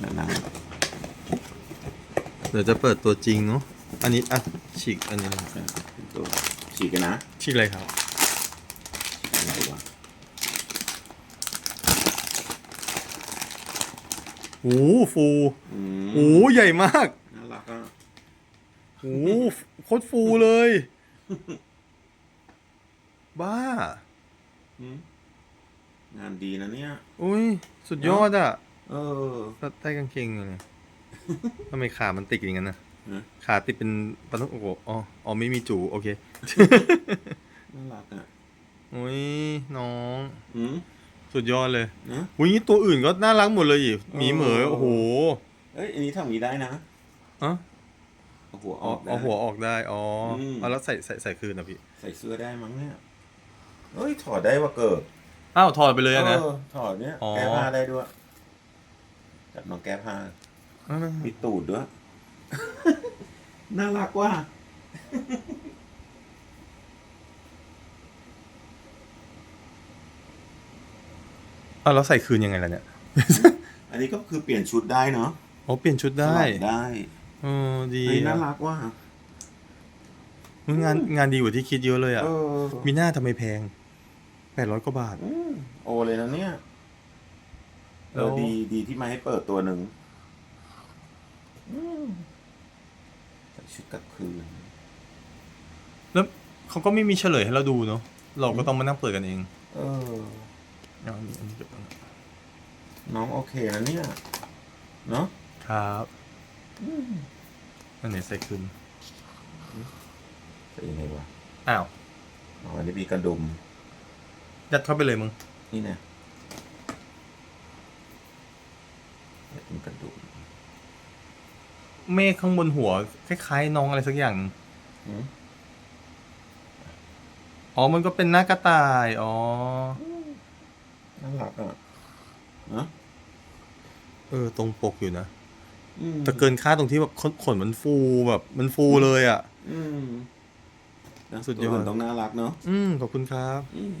แบบนั้นเดี๋ยวจะเปิดตัวจริงเนาะ อันนี้อะฉีกอันนี้เป็นตัวฉีกกันนะฉีกอะไรครับฉีกกันตัวโอ้โหฟูอืมโอ้โหใหญ่มากน่ารักอะโอ้โหโคตรฟูเลย บ้า อืมงานดีนะเนี่ย อุ้ย สุดยอดอะ เออ แล้วใต้กางเกงเลยทำไมขามันติดอย่างนั้นนะฮะ ขาติดเป็นปลาต้องโอ้โหอ๋ออ๋อไม่มีจูโอเค น่ารักอะโอ้ยน้อง อืมสุดยอดเลยนะ อุ้ยนี่ตัวอื่นก็น่ารักหมดเลยอีกหมีเหมยเออโอ้โหเอ้ยอันนี้ทำอย่างนี้ได้นะอ๋อเอาหัวอเอาอกได้ เอาหัวออกได้อ๋ออม เอาแล้วใส่ใส่ใส่คืนนะพี่ใส่เสื้อได้มั้งเนี่ยเอ้ยถอดได้ว่าเกิดอ้าวถอดไปเลยอะนะ เออถอดเนี่ยอ๋อ แก้ผ้าได้ด้วย จับน้องแก้ผ้าไม่ไม่ไม่มีตูดด้วย น่ารักว่ะอ้าวแล้วใส่คืนยังไงล่ะเนี่ย อันนี้ก็คือเปลี่ยนชุดได้เนาะอ๋อเปลี่ยนชุดได้สลับได้เออดีเฮ้ยน่าอะรักว่ะมึงงานงานดีกว่าที่คิดเยอะเลยอะเออมีหน้าทำไมแพงแปดร้อยกว่าบาทอืมโอเลยนะเนี่ย เอแล้วอดีดีที่มาให้เปิดตัวหนึ่งอืมใส่ชุดกลับคืน แล้วเขาก็ไม่มีเฉลยให้เราดูเนาะเราก็ต้องมานั่งเปิดกันเองเออ เอาอันนี้อันนี้เก็บไว้นะน้องโอเคนะเนี่ย เนาะครับอันไหนใส่คืนจะยังไงวะอ้าวอ๋ออันนี้มีกระดุมยัดเข้าไปเลยมึงนี่นะเนี่ยเป็นกระดุม เมฆข้างบนหัวคล้ายๆน้องอะไรสักอย่างหนึ่งอืมอ๋อ มันก็เป็นหน้ากระต่าย อ๋อ น่ารักอะเนอะเออ ตรงปกอยู่นะ อืมแต่เกินคาดตรงที่แบบขนขนมันฟูแบบ มันฟูเลยอะ อืมนะสุดยอด ตัวนต้องน่ารักเนาะอืม ขอบคุณครับ อืม